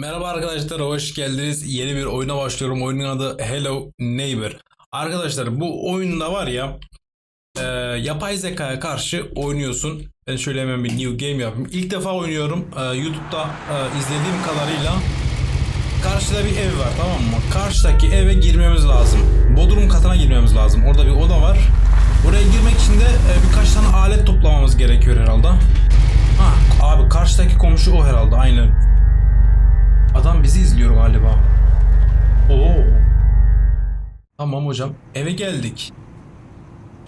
Merhaba arkadaşlar, hoş geldiniz. Yeni bir oyuna başlıyorum. Oyunun adı Hello Neighbor. Arkadaşlar bu oyunda var ya e, yapay zekaya karşı oynuyorsun. Ben şöyle hemen bir new game yapayım. İlk defa oynuyorum. E, YouTube'da e, izlediğim kadarıyla karşıda bir ev var tamam mı? Karşıdaki eve girmemiz lazım. Bodrum katına girmemiz lazım. Orada bir oda var. Oraya girmek için de e, birkaç tane alet toplamamız gerekiyor herhalde. Ha, abi karşıdaki komşu o herhalde aynen. Bizi izliyor galiba. Oo. Tamam hocam. Eve geldik.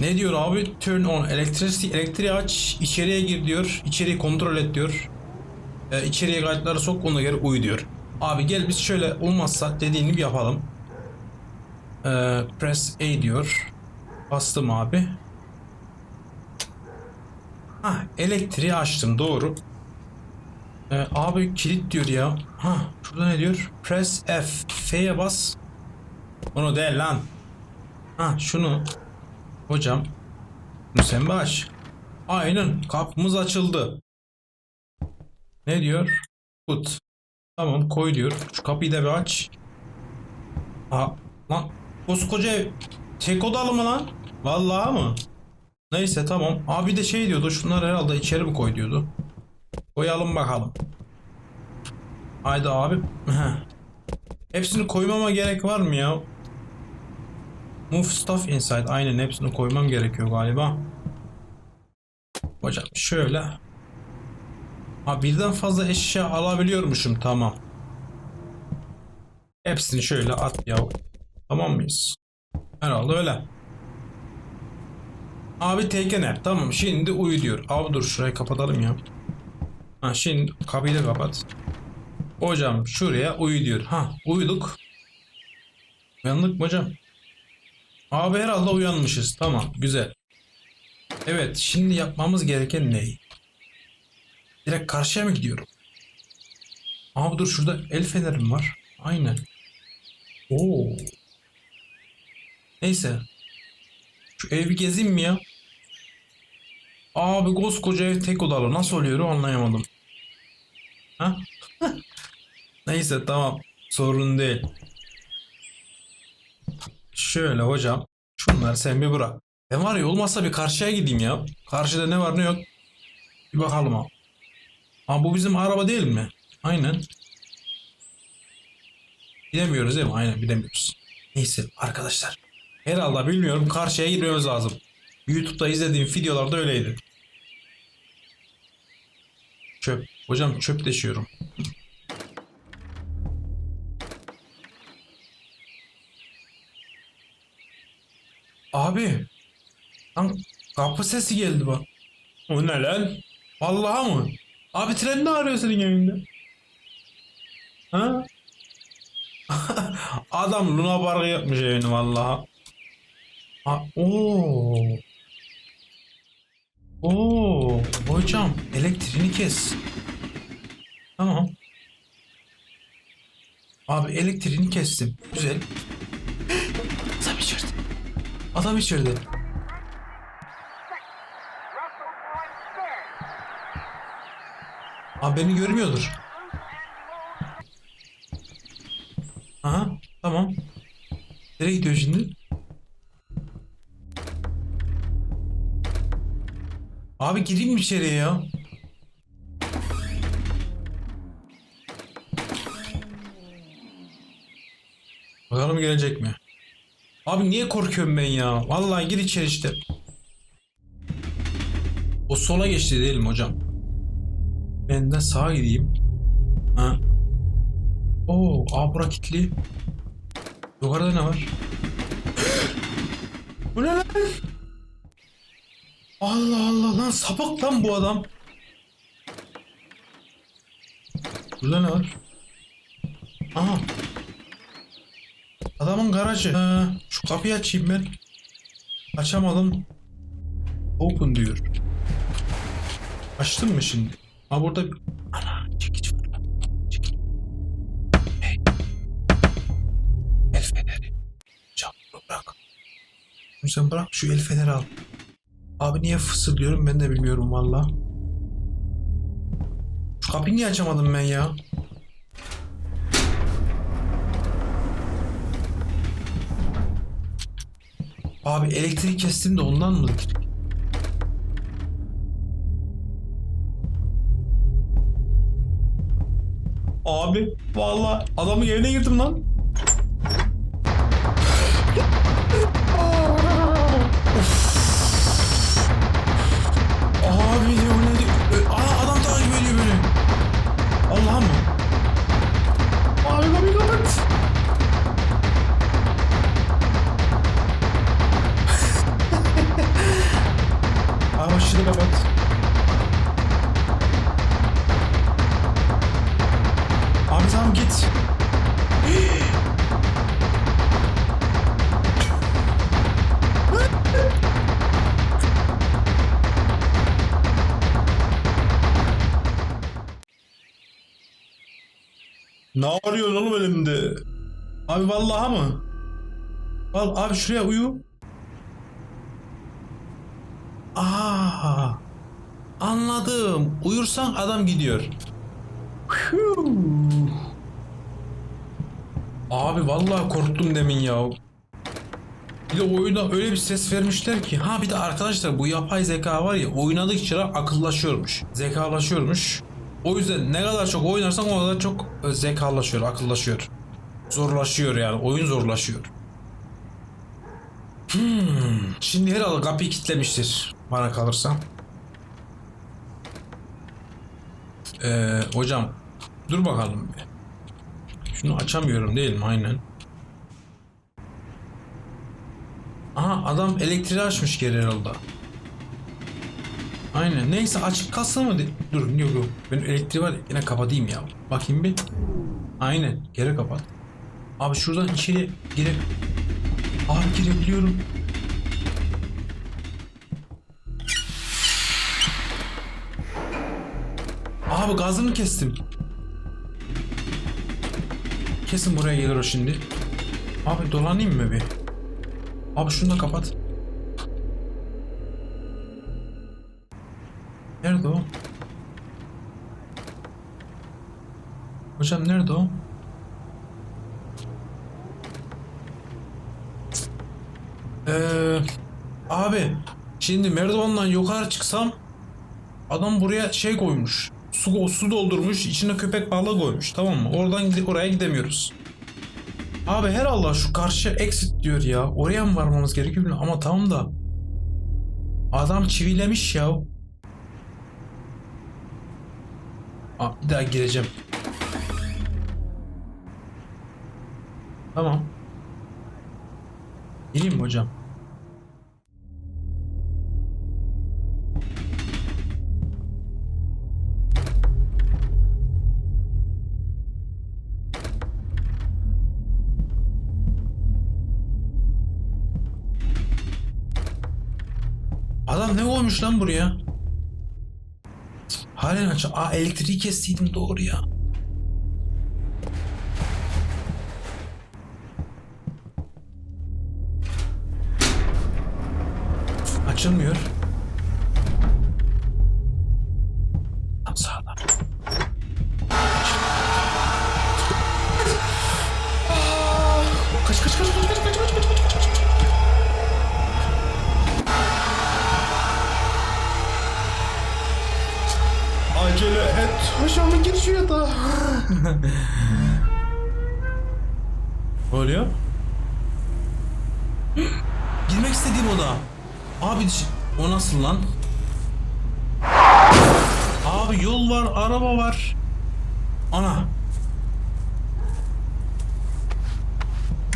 Ne diyor abi? Turn on electricity. Elektriği aç. içeriye gir diyor. İçeriği kontrol et diyor. Ee, içeriye kayıtları sok ona göre uyu diyor. Abi gel biz şöyle olmazsa dediğini gibi yapalım. Ee, press A diyor. Bastım abi. Ha elektriği açtım doğru. Ee, abi kilit diyor ya. Ha şurada ne diyor? Press F. F'ye bas. Onu değil lan. Ha şunu. Hocam. Bunu sen aç. Aynen kapımız açıldı. Ne diyor? Put. Tamam koy diyor. Şu kapıyı da bir aç. Ha lan koskoca ev tek odalı mı lan? Vallahi mı? Neyse tamam. Abi de şey diyordu. Şunlar herhalde içeri mi koy diyordu. Koyalım bakalım. Haydi abi. Hepsini koymama gerek var mı ya? Move stuff inside. Aynen hepsini koymam gerekiyor galiba. Hocam şöyle. Ha birden fazla eşya alabiliyormuşum tamam. Hepsini şöyle at ya. Tamam mıyız? Herhalde öyle. Abi take a nap. Tamam şimdi uyu diyor. Abi dur şurayı kapatalım ya. Ha şimdi kapıyı da kapat. Hocam şuraya uyu diyor. Ha uyuduk. Uyandık mı hocam? Abi herhalde uyanmışız. Tamam güzel. Evet şimdi yapmamız gereken ne? Direkt karşıya mı gidiyorum? Abi dur şurada el fenerim var. Aynen. Oo. Neyse. Şu evi gezeyim mi ya? Abi koskoca ev tek odalı. Nasıl oluyor anlayamadım. Ha? Neyse tamam. Sorun değil. Şöyle hocam. Şunları sen bir bırak. Ben var ya olmazsa bir karşıya gideyim ya. Karşıda ne var ne yok. Bir bakalım abi. Ha bu bizim araba değil mi? Aynen. Bilemiyoruz değil mi? Aynen bilemiyoruz. Neyse arkadaşlar. Herhalde bilmiyorum karşıya girmemiz lazım. YouTube'da izlediğim videolarda öyleydi. Çöp. Hocam çöp deşiyorum. Abi. Lan kapı sesi geldi bak. O ne lan? Vallahi mı? Abi tren ne arıyor senin evinde? Ha? Adam Luna Park yapmış evini vallahi. Ha, oo. Oo, hocam elektriğini kes. Tamam. Abi elektriğini kestim. Güzel. Adam içeride. Adam içeride. Abi beni görmüyordur. Aha tamam. Nereye gidiyor şimdi? Abi gireyim mi içeriye ya? Bakalım gelecek mi? Abi niye korkuyorum ben ya? Vallahi gir içeri işte. O sola geçti değil mi hocam? Ben de sağa gideyim. Ha. Oo, aa bura kilitli. Yukarıda ne var? Bu ne lan? Allah Allah lan sapık lan bu adam. Burada ne var? Aha. Adamın garajı. Ha, şu kapıyı açayım ben. Açamadım. Open diyor. Açtın mı şimdi? Ha burada. Ana çekiç var. Çekiç. Hey. El feneri. Camını bırak. Sen bırak şu el feneri al. Abi niye fısıldıyorum ben de bilmiyorum valla. Şu kapıyı niye açamadım ben ya? Abi elektriği kestim de ondan mıdır? Abi valla adamın evine girdim lan. Ne arıyorsun oğlum elimde? Abi vallahi mı? Al abi şuraya uyu. Aa, anladım. Uyursan adam gidiyor. Abi vallahi korktum demin ya. Bir de oyuna öyle bir ses vermişler ki. Ha bir de arkadaşlar bu yapay zeka var ya oynadıkça akıllaşıyormuş. Zekalaşıyormuş. O yüzden ne kadar çok oynarsan o kadar çok e, zekalaşıyor, akıllaşıyor. Zorlaşıyor yani. Oyun zorlaşıyor. Hmm. Şimdi herhalde kapıyı kilitlemiştir. Bana kalırsa. Ee, hocam dur bakalım bir. Şunu açamıyorum değil mi? Aynen. Aha adam elektriği açmış geri herhalde. Aynen. Neyse açık kalsın mı? Dur yok yok. Ben elektriği var yine kapatayım ya. Bakayım bir. Aynen. Geri kapat. Abi şuradan içeri gire... Abi girebiliyorum. Abi gazını kestim. Kesin buraya gelir o şimdi. Abi dolanayım mı bir? Abi şunu da kapat. Nerede o? Hocam nerede o? Ee, abi şimdi merdivendan yukarı çıksam adam buraya şey koymuş. Su, su doldurmuş içine köpek balığı koymuş tamam mı? Oradan gide- oraya gidemiyoruz. Abi herhalde şu karşı exit diyor ya. Oraya mı varmamız gerekiyor ama tamam da. Adam çivilemiş ya. Aa, bir daha gireceğim. Tamam. Gireyim mi hocam? Adam ne koymuş lan buraya? Halen aç. Aa elektriği kestiydim doğru ya. Açılmıyor. Abi yol var, araba var. Ana.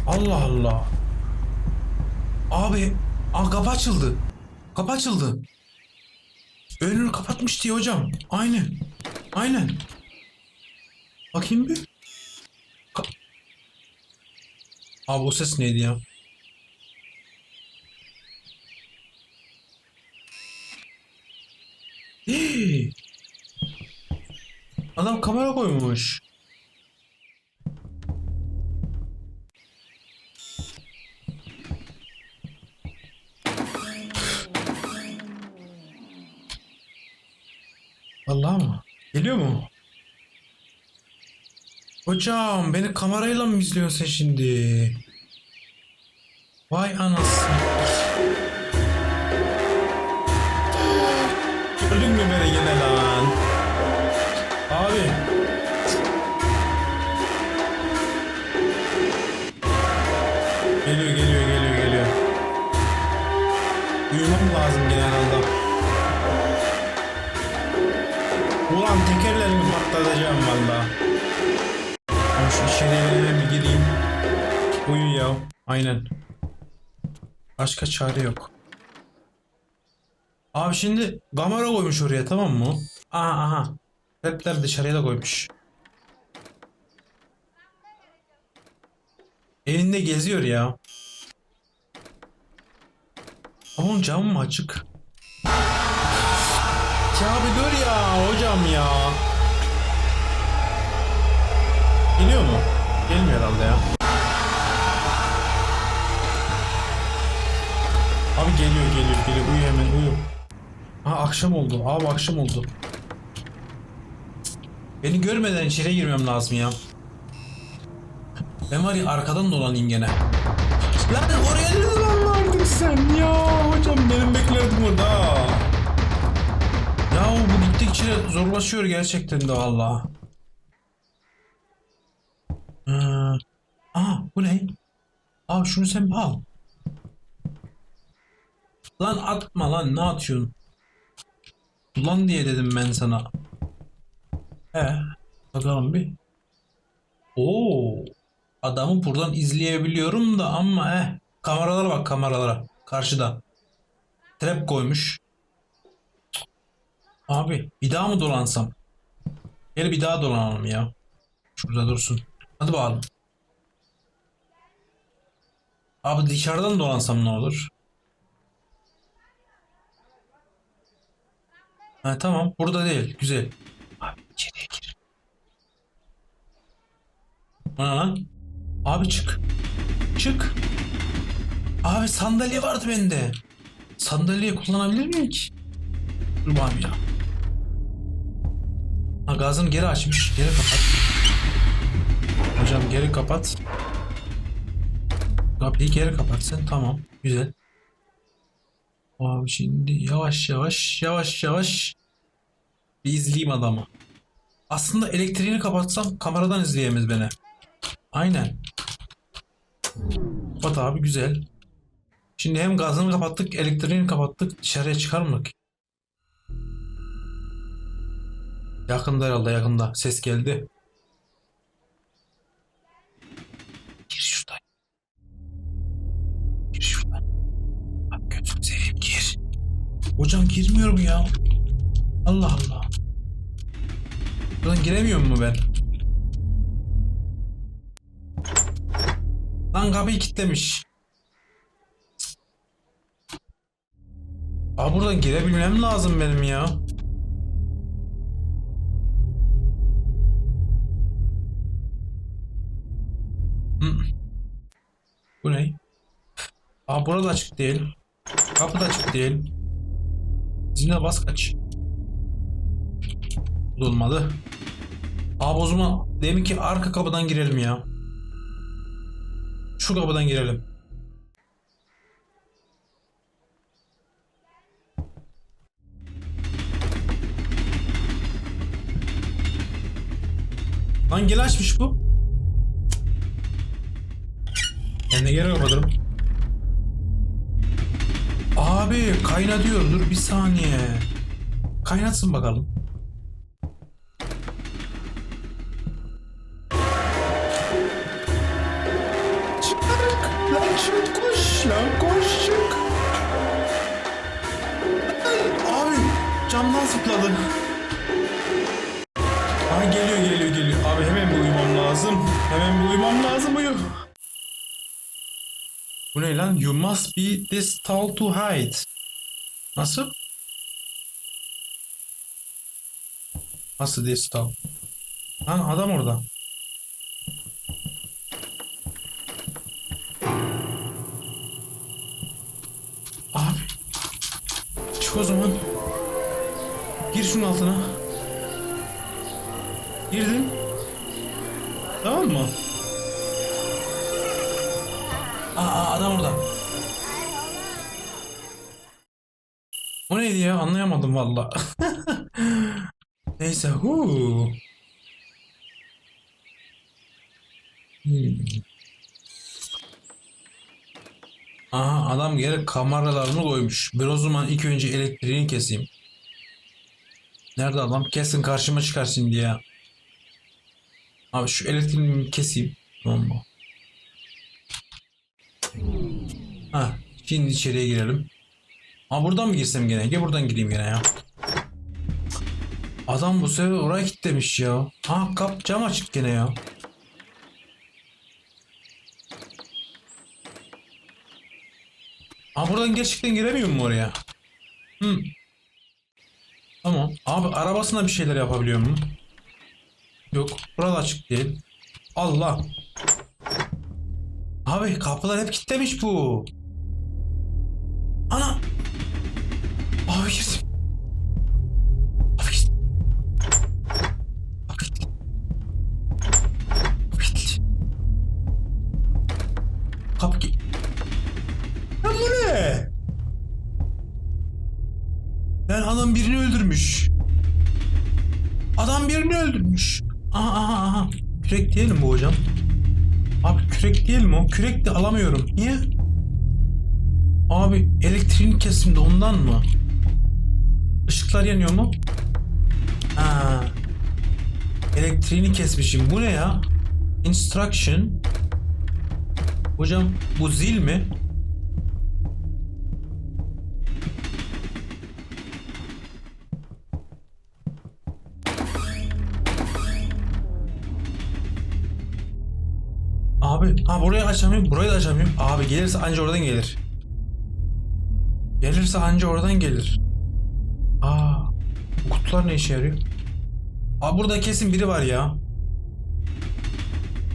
Allah Allah. Abi, aa, kapı açıldı. Kapı açıldı. Önünü kapatmış diye hocam. Aynen. Aynen. Bakayım bir. Ka- Abi o ses neydi ya? Hii. Adam kamera koymuş. Vallahi mı? Geliyor mu? Hocam beni kamerayla mı izliyorsun şimdi? Vay anasını. Patlatacağım valla. Şu içeriye bir gireyim. Uyu ya. Aynen. Başka çare yok. Abi şimdi kamera koymuş oraya tamam mı? Aha aha. Trapler dışarıya da koymuş. Elinde geziyor ya. Onun camı mı açık? Ya bir dur ya hocam ya. Geliyor mu? Gelmiyor herhalde ya. Abi geliyor geliyor geliyor uyu hemen uyu. Ha akşam oldu abi akşam oldu. Beni görmeden içeri girmem lazım ya. Ben var ya arkadan dolanayım gene. Lan oraya ne zaman sen ya? Hocam benim beklerdim orada. Ya bu gittikçe zorlaşıyor gerçekten de valla. Ee, aa bu ne? Aa şunu sen al. Lan atma lan ne atıyorsun? Lan diye dedim ben sana. He bakalım bir. Oo adamı buradan izleyebiliyorum da ama eh kameralara bak kameralara karşıda. Trap koymuş. Abi bir daha mı dolansam? Gel bir daha dolanalım ya. Şurada dursun. Hadi bakalım. Abi dışarıdan dolansam ne olur? Ha tamam burada değil. Güzel. Abi içeriye gir. Bu ne lan? Abi çık. Çık. Abi sandalye vardı bende. Sandalyeyi kullanabilir miyim ki? Dur ya. Ha gazını geri açmış. Geri kapat. Hocam geri kapat. Kapıyı geri kapat sen. Tamam. Güzel. Abi şimdi yavaş yavaş yavaş yavaş bir izleyeyim adamı. Aslında elektriğini kapatsam kameradan izleyemez beni. Aynen. Kapat abi güzel. Şimdi hem gazını kapattık, elektriğini kapattık. Dışarıya çıkar mı? Yakında herhalde yakında. Ses geldi. Gir şuradan. Hocam girmiyor mu ya? Allah Allah. Buradan giremiyor mu ben? Lan kapıyı kilitlemiş. Aa buradan girebilmem lazım benim ya. Bu ne? Aa burada açık değil. Kapı da açık değil. Zine bas kaç. Bu da olmadı. Abi o zaman demin ki arka kapıdan girelim ya. Şu kapıdan girelim. Lan gel açmış bu. Ben de geri kapatırım. Abi kaynatıyor. Dur bir saniye. Kaynatsın bakalım. Çık. Lan çık koş. Lan koş çık. Ay, Abi camdan zıpladı. Aa geliyor geliyor geliyor. Abi hemen bir uyumam lazım. Hemen bir uyumam lazım uyu. Bu ne lan? You must be this tall to hide. Nasıl? Nasıl this tall? Lan adam orada. Abi. Çık o zaman. Gir şunun altına. Girdin. Tamam mı? Aa adam orada. O neydi ya? Anlayamadım valla. Neyse. Huu. Hmm. Aha adam yere kameralarını koymuş. Bir o zaman ilk önce elektriğini keseyim. Nerede adam? Kesin karşıma çıkarsın diye. Abi şu elektriğini keseyim. Tamam mı? Ha, şimdi içeriye girelim. Ha buradan mı girsem gene? Gel buradan gireyim gene ya. Adam bu sefer oraya kilitlemiş ya. Ha kap cam açık gene ya. Ha buradan gerçekten giremiyor mu oraya? Hı. Tamam. Abi arabasına bir şeyler yapabiliyor mu? Yok. Burada açık değil. Allah. Abi kapılar hep kilitlemiş bu. Ana. Abi girdim. Abi girdim. Abi girdim. Abi girdim. Kapı ki- Lan bu ne? Lan adam birini öldürmüş. Adam birini öldürmüş. Aha aha aha. Kürek mi bu hocam? Abi kürek değil mi o? Kürek de alamıyorum. Niye? Abi elektriğin kesimde ondan mı? Işıklar yanıyor mu? Ha. Elektriğini kesmişim. Bu ne ya? Instruction. Hocam bu zil mi? Ha burayı açamıyorum, burayı da açamıyorum. Abi gelirse anca oradan gelir. Gelirse anca oradan gelir. Aa, bu kutular ne işe yarıyor? Aa burada kesin biri var ya.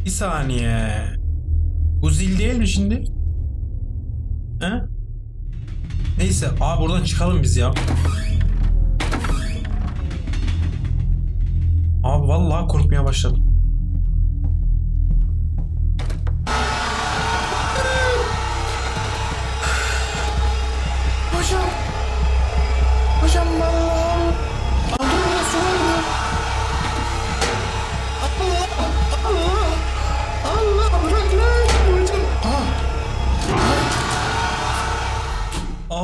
Bir saniye. Bu zil değil mi şimdi? He? Neyse, aa buradan çıkalım biz ya. Abi vallahi korkmaya başladım.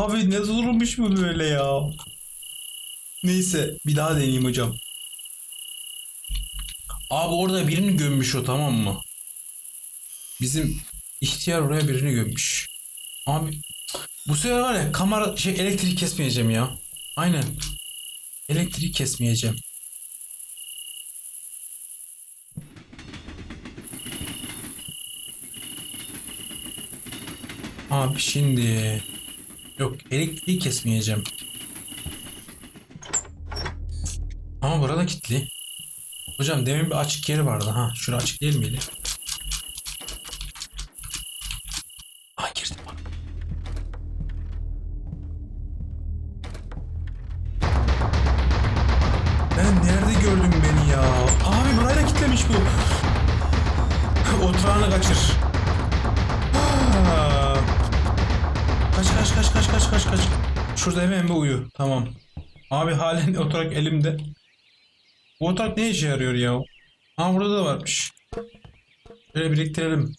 Abi ne zormuş bu böyle ya. Neyse bir daha deneyeyim hocam. Abi orada birini gömmüş o tamam mı? Bizim ihtiyar oraya birini gömmüş. Abi bu sefer var ya kamera şey elektrik kesmeyeceğim ya. Aynen. Elektrik kesmeyeceğim. Abi şimdi yok elektriği kesmeyeceğim. Ama burada kilitli. Hocam demin bir açık yeri vardı ha. Şura açık değil miydi? Uyu. Tamam. Abi halen oturak elimde. Bu oturak ne işe yarıyor ya? Ha burada da varmış. Şöyle biriktirelim.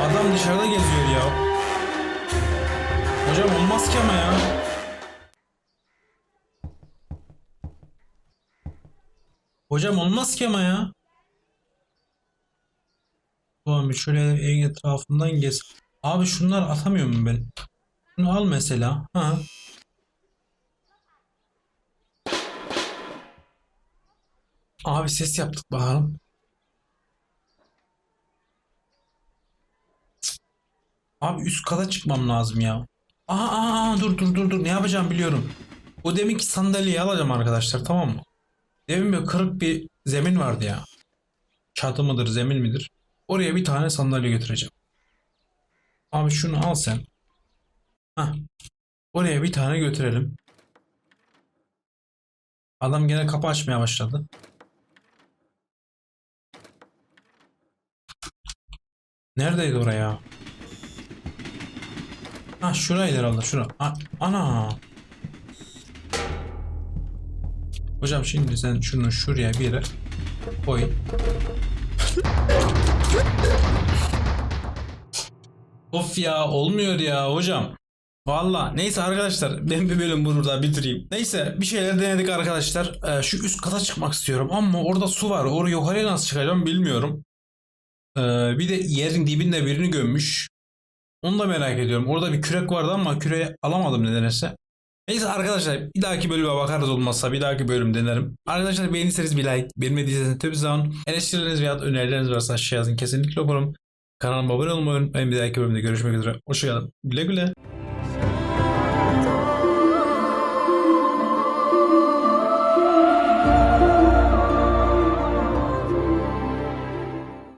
Adam dışarıda geziyor ya. Hocam olmaz ki ama ya. Hocam olmaz ki ama ya. Tamam şöyle evin etrafından gez. Abi şunları atamıyor muyum ben? Şunu al mesela. Ha. Abi ses yaptık bakalım. Abi üst kata çıkmam lazım ya. Aa, aa, dur dur dur dur ne yapacağım biliyorum. O deminki sandalyeyi alacağım arkadaşlar tamam mı? Demin bir kırık bir zemin vardı ya. Çatı mıdır zemin midir? Oraya bir tane sandalye götüreceğim. Abi şunu al sen. Hah. Oraya bir tane götürelim. Adam gene kapı açmaya başladı. Neredeydi oraya? Ha şuraydı herhalde şura. Ana. Hocam şimdi sen şunu şuraya bir yere Koy. Of ya olmuyor ya hocam. Valla neyse arkadaşlar ben bir bölüm burada bitireyim. Neyse bir şeyler denedik arkadaşlar. Ee, şu üst kata çıkmak istiyorum ama orada su var. Oraya yukarıya nasıl çıkacağım bilmiyorum. Ee, bir de yerin dibinde birini gömmüş. Onu da merak ediyorum. Orada bir kürek vardı ama küreği alamadım nedense. Neyse arkadaşlar bir dahaki bölüme bakarız olmazsa bir dahaki bölüm denerim. Arkadaşlar beğenirseniz bir like, beğenmediyseniz tabi zaman eleştirileriniz veya önerileriniz varsa aşağı yazın kesinlikle okurum. Kanalıma abone olmayı unutmayın. Bir dahaki bölümde görüşmek üzere. Hoşçakalın. Güle güle.